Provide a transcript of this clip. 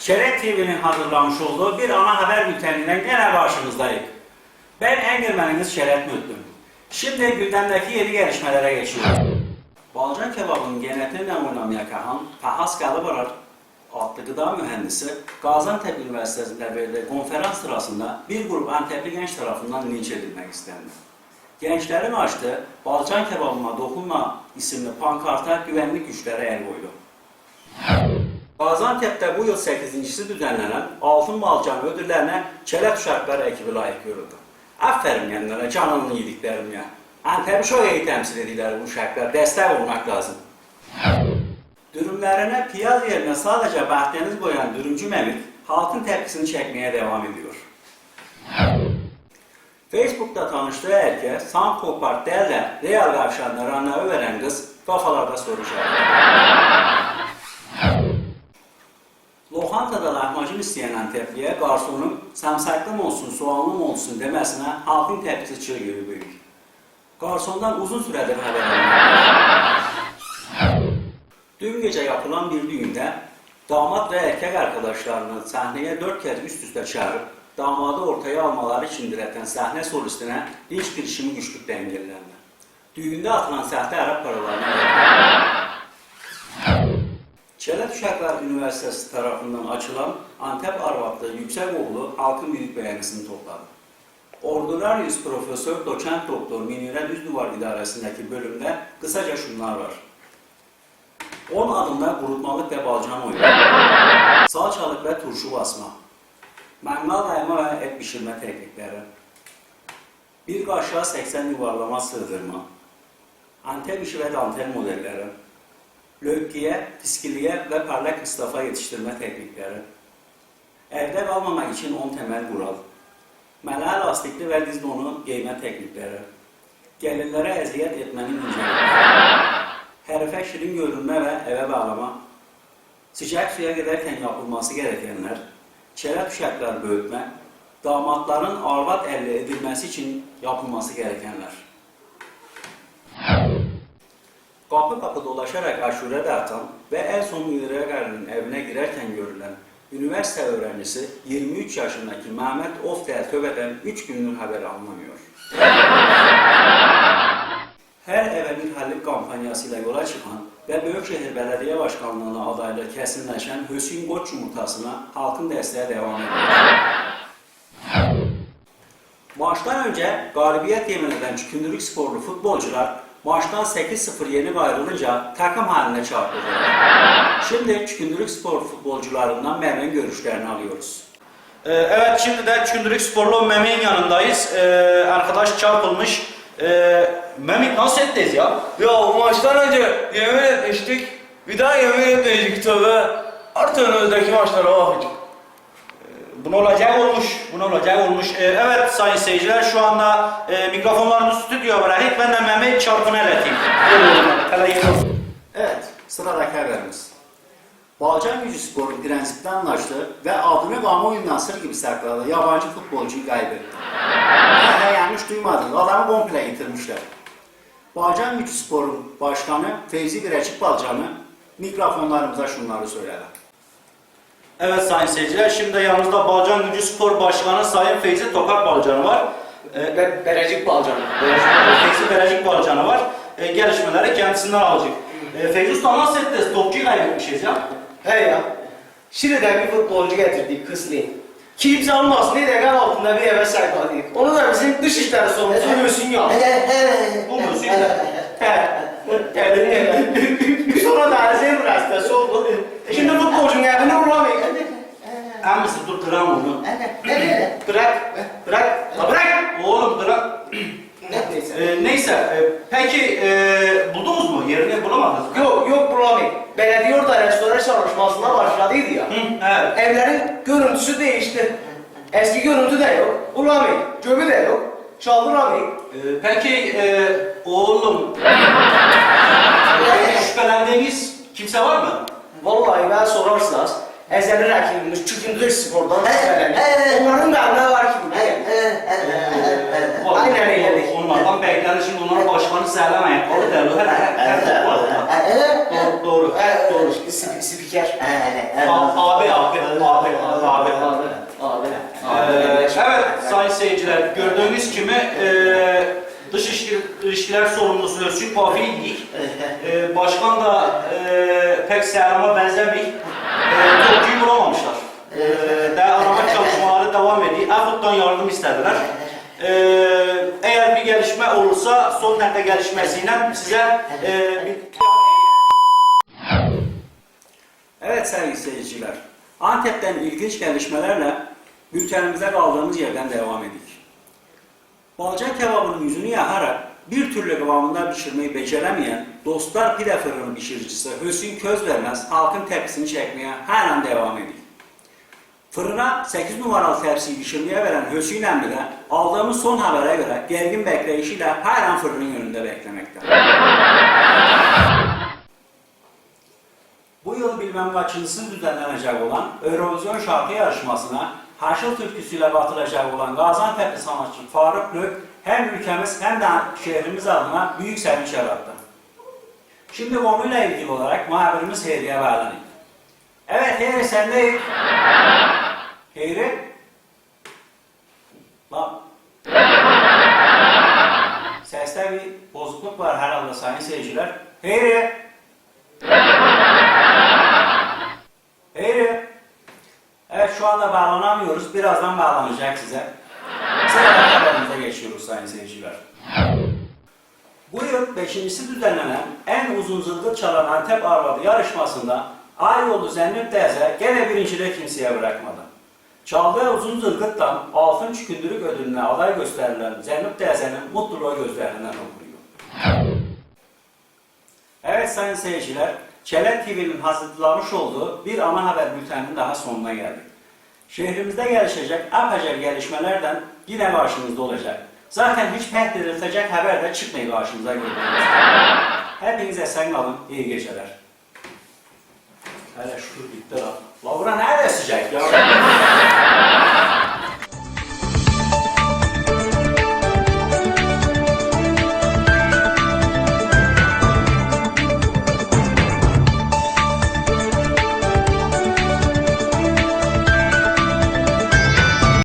Şeref TV'nin hazırlamış olduğu bir ana haber bülteniyle gene karşınızdayız. Ben Engelmeniniz Şeref Mütlüm. Şimdi gündemdeki yeni gelişmelere geçiyoruz. Balcan kebabının genetiğiyle oynamaya kalan Tahas Qalıbarar adlı gıda mühendisi Gaziantep Üniversitesi'nde verdiği konferans sırasında bir grup Antepli genç tarafından linç edilmek istendi. Gençlerin açtığı Balcan kebabıma dokunma isimli pankarta güvenlik güçleri el koydu. Gaziantep'te bu yıl 8.si düzenlenen Altın Balcan ödüllerine Çelek Uşakları ekibi layık görüldü. Aferin kendilerine, canını yediklerim ya. Antep'i çok iyi temsil ediyorlar bu uşaklar, destek olmak lazım. Dürümlerine piyaz yerine sadece bahtiyeniz koyan dürümcü Memik, halkın tepkisini çekmeye devam ediyor. Facebook'ta tanıştığı erkeğe Sanko Park'ta Real Kavşağı'nda randevu veren kız kafalarda soru lahmacun isteyen Antepliye garsonun samsaklı mı olsun, soğanlı mı olsun demesine halkın tepkisi çığ gibi büyük. Garsondan uzun süredir haber. Dün gece yapılan bir düğünde damat ve erkek arkadaşlarını sahneye dört kez üst üste çağırıp damadı ortaya almaları için direten sahne solistine linç girişimi güçlükle engellendi. Düğünde atılan sahte Arap paralarına Çelet Uşaklar Üniversitesi tarafından açılan Antep Arvatlı Yüksekoğlu halkın büyük beğenisini topladı. Ordinarius Profesör Doçent Doktor Minire Düzduvar İdaresi'ndeki bölümde kısaca şunlar var. 10 adımda kurutmalık ve balcan oyunu. Salçalık ve turşu basma. Mangal dayama ve et pişirme teknikleri. Bir kaşığa 80 yuvarlama sığdırma. Antep işi ve dantel modelleri lökkiye, fiskiliye ve parlak ıslafa yetiştirme teknikleri. Evde kalmamak için 10 temel kural. Mela lastikli ve diz donu giyme teknikleri. Gelinlere eziyet etmenin incelikleri. Herife şirin görünme ve eve bağlama. Sıcak suya giderken yapılması gerekenler. Çelet uşaklar büyütme. Damatların arvat elde edilmesi için yapılması gerekenler. Kapı kapı dolaşarak aşure dağıtan ve en son Münire Garı'nın evine girerken görülen üniversite öğrencisi 23 yaşındaki Mehmet Oftel Töbe'den 3 gündür haber alınamıyor. Her eve bir hallik kampanyasıyla yola çıkan ve Büyükşehir Belediye Başkanlığı'na adaylığı kesinleşen Hüsnü Koç yumurtasına halkın desteği devam ediyor. Maçtan önce galibiyet yemin eden Çükündürük sporlu futbolcular maçtan 8-0 yenip ayrılınca takım haline çarpıldılar. Şimdi Çükündürük spor futbolcularından Merve'nin görüşlerini alıyoruz. Ee, Evet şimdi de Çündürük Sporlu Memik'in yanındayız. Ee, arkadaş çarpılmış. Ee, Memik nasıl ettiniz ya? Ya o maçtan önce yemin etmiştik. Bir daha yemin etmeyecek tabi. Artık önümüzdeki maçlara bakacak. Bunu olacak olmuş. Bunu olacak olmuş. Ee, evet sayın seyirciler şu anda e, mikrofonlarımızı stüdyoya bırakıp ben de Memik çarpını ileteyim. Evet, sıradaki haberimiz. Balcan Gücü Spor'un prensipten anlaştı ve adını kamuoyundan sır gibi sakladı yabancı futbolcuyu kaybetti. He yanlış duymadın, adamı komple yitirmişler. Balcan Gücü Spor'un başkanı Fevzi Birecik Balcan'ı mikrofonlarımıza şunları söyledi. Evet sayın seyirciler şimdi yanımızda Balcan Gücü Spor Başkanı Sayın Feyzi Tokar Balcanı var. Ee, Be Berecik Balcanı. Feyzi Berecik Balcanı var. Ee, gelişmeleri kendisinden alacak. Ee, Feyzi Usta nasıl ettiniz? Topçuyu kaybetmişiz ya. He ya. Şili'den bir futbolcu getirdik Kısli'yi. Kimse almaz diye de gel altında bir eve sakladık. Onu da bizim dışişleri sorumlusu Hüsnü ya. Bu musun ya? He. Neyse. Ee, neyse e, peki e, buldunuz mu? Yerini bulamadınız mı? Yok yok bulamayız. Belediye orada restore çalışmasına başladıydı ya. Hı, evet. Evlerin görüntüsü değişti. Eski görüntü de yok. Bulamayız. Göbü de yok. Çaldıramayız. Ee, peki e, oğlum şüphelendiğiniz kimse var mı? Vallahi ben sorarsanız ezeli rakibimiz Çükündürük Spor'dan şüpheleniyor. Onların da ne var ki. Aynen öyle. Onlardan beklenir şimdi onlara başkanı sağlam ayakkabı derler. Her her her doğru, doğru. Doğru. sp- Spiker. Abi, abi, abi, abi. Abi. Ee, evet sayın seyirciler gördüğünüz gibi e, dış ilişki- ilişkiler sorumlusu Özgür Pafiydik. E, başkan da e, pek seyrama benzemiyor. E, Topçuyu bulamamışlar. E, daha arama çalışmaları devam ediyor. AFAD'dan yardım istediler. E, eğer bir gelişme olursa son dakika gelişmesiyle size e, bir Evet sevgili seyirciler, Antep'ten ilginç gelişmelerle bültenimize kaldığımız yerden devam edik. Balcan kebabının yüzünü yakarak bir türlü kıvamında pişirmeyi beceremeyen Dostlar Pide Fırını pişiricisi Hüsnü Közvermez halkın tepkisini çekmeye halen devam ediyor. Fırına 8 numaralı tepsiyi pişirmeye veren Emre de aldığımız son habere göre gergin bekleyişiyle halen fırının önünde beklemekte. Bu yıl bilmem kaçıncısı düzenlenecek olan Eurovision şarkı yarışmasına Haşıl türküsüyle katılacak olan Gaziantep'li sanatçı Faruk Lök hem ülkemiz hem de şehrimiz adına büyük sevinç yarattı. Şimdi konuyla ilgili olarak muhabirimiz Heyri'ye bağlanayım. Evet Heyri sendeyiz. Heyri? Lan. Seste bir bozukluk var herhalde sayın seyirciler. Heyri! Heyri. Evet şu anda bağlanamıyoruz. Birazdan bağlanacak size. Sıradaki haberimize geçiyoruz sayın seyirciler. Bu yıl beşincisi düzenlenen en uzun zılgıt çalan Antep Arvadı yarışmasında Ayolu Zennep teyze gene birinciliği kimseye bırakmadı. Çaldığı uzun zılgıttan altın çükündürük ödülüne aday gösterilen Zennep teyzenin mutluluğu gözlerinden okunuyor. Evet sayın seyirciler, Çelet TV'nin hazırlamış olduğu bir ana haber bülteninin daha sonuna geldik. Şehrimizde gelişecek apaca gelişmelerden yine karşınızda olacak. Zaten hiç pek belirtecek haber de çıkmıyor karşımıza gördüğünüz. Hepinize sen kalın, iyi geceler. Hele şükür bitti lan. La bura nerede sıcak ya?